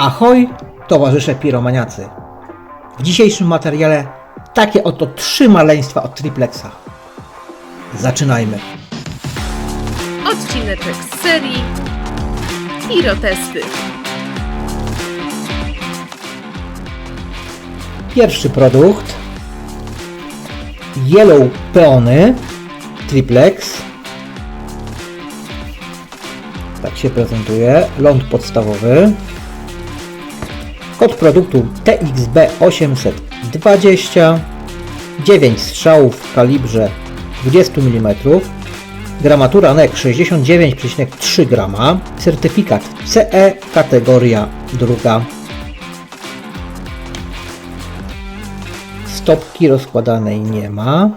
Ahoj, towarzysze piromaniacy. W dzisiejszym materiale takie oto trzy maleństwa od triplexa. Zaczynajmy. Odcineczek z serii Pirotesty. Pierwszy produkt Yellow Peony Triplex. Tak się prezentuje. Ląd podstawowy. Kod produktu TXB 820. 9 strzałów w kalibrze 20 mm. Gramatura NEC 69,3 g. Certyfikat CE kategoria druga. Stopki rozkładanej nie ma.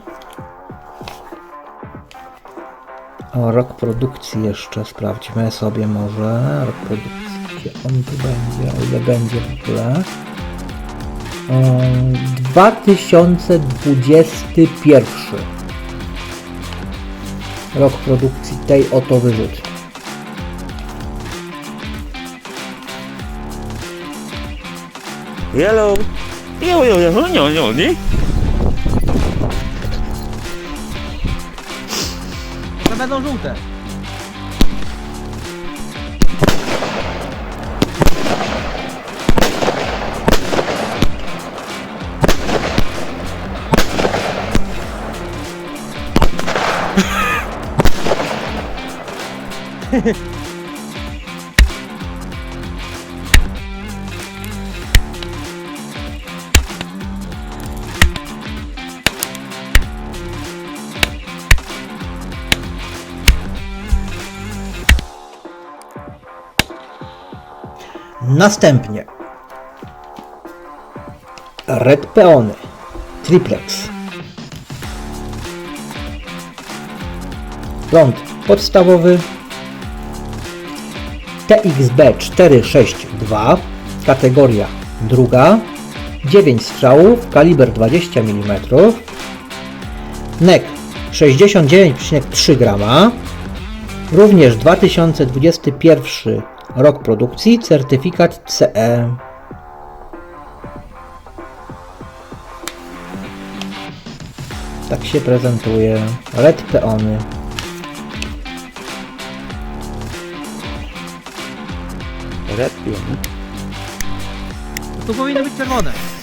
Rok produkcji jeszcze sprawdźmy sobie może. Rok produkcji, on tu będzie, o ile będzie w ogóle. O, 2021. Rok produkcji tej oto wyrzut. Yellow. Jo, jo, jo, jo, jo, nie? Będą żółte. Następnie. Red Peony. Triplex. Ląd podstawowy. TXB 462 kategoria druga. 9 strzałów kaliber 20 mm NEC 69,3 g Również 2021 rok produkcji, certyfikat. CE. Tak się prezentuje Red Peony. Red pion. Tu powinno być czerwone.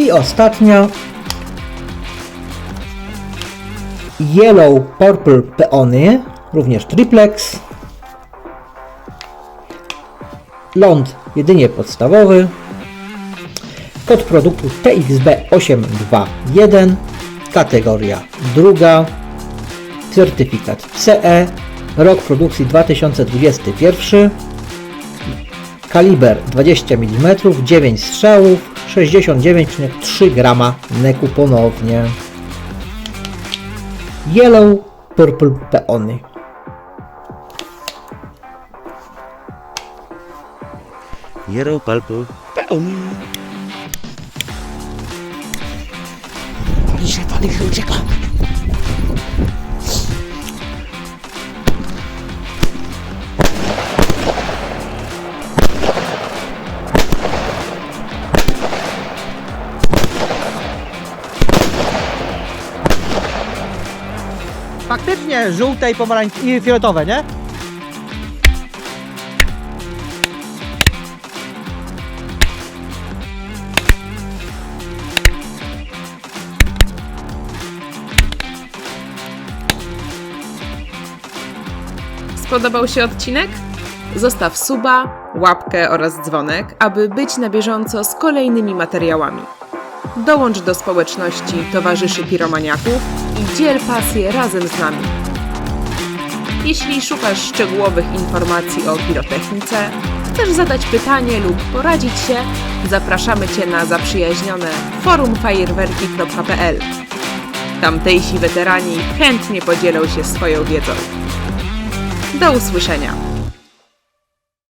I ostatnia Yellow Purple Peony, również triplex. Ląd jedynie podstawowy. Kod produktu TXB 821, kategoria druga, certyfikat CE, rok produkcji 2021, kaliber 20 mm, 9 strzałów, 69,3 g neku ponownie. Yellow Purple Peony. Yellow purple. Peony. Pali się, pali się, ucieka. Faktycznie żółte i pomarańczowe i fioletowe, nie? Spodobał się odcinek? Zostaw suba, łapkę oraz dzwonek, aby być na bieżąco z kolejnymi materiałami. Dołącz do społeczności towarzyszy piromaniaków i dziel pasję razem z nami. Jeśli szukasz szczegółowych informacji o pirotechnice, chcesz zadać pytanie lub poradzić się, zapraszamy Cię na zaprzyjaźnione forum fajerwerki.pl. Tamtejsi weterani chętnie podzielą się swoją wiedzą. Do usłyszenia!